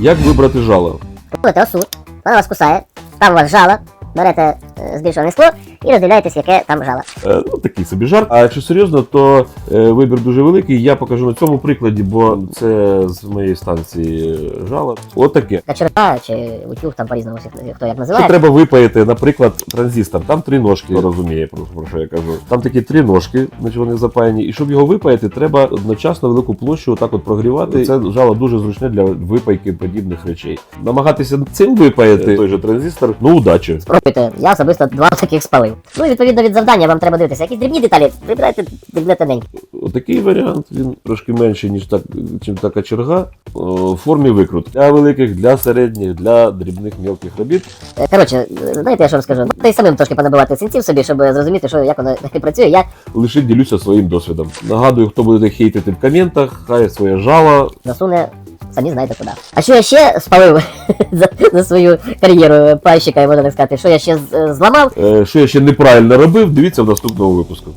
Як вибрати жало? Робите осуд, вона вас кусає, там у вас жало, берете збільшуване скло і роздивляєтесь, яке там жало. Е, ну, такий собі жарт. А якщо серйозно, то е, вибір дуже великий. Я покажу на цьому прикладі, бо це з моєї станції е, жало. От таке. Чи утюг, там по-різному всі- хто як називає. треба випаяти, наприклад, транзистор. Там три ножки, розуміє, про, про що я кажу. Там такі три ножки, значить вони запаяні. І щоб його випаяти, треба одночасно велику площу отак от прогрівати. Це жало дуже зручне для випайки подібних речей. Намагатися цим випаяти той же транзистор, ну удачі. Спробуйте, я особисто два таких спалив. Ну і відповідно від завдання вам треба дивитися. Якісь дрібні деталі, вибирайте дрібне тоненьке. Отакий варіант, він трошки менший, ніж так, чим така черга. В формі викрут. Для великих, для середніх, для дрібних мілких робіт. Е, Коротше, е, знаєте, я що вам скажу? Та й самим трошки понабивати синців собі, щоб зрозуміти, що як воно працює. Я Лише ділюся своїм досвідом. Нагадую, хто буде хейтити в коментах, хай своє жало засуне. Самі знаєте куди. А що я ще спалив за, за свою кар'єру пайщика, можна так сказати, що я ще е, зламав, Е, Що я ще неправильно робив, дивіться в наступному випуску.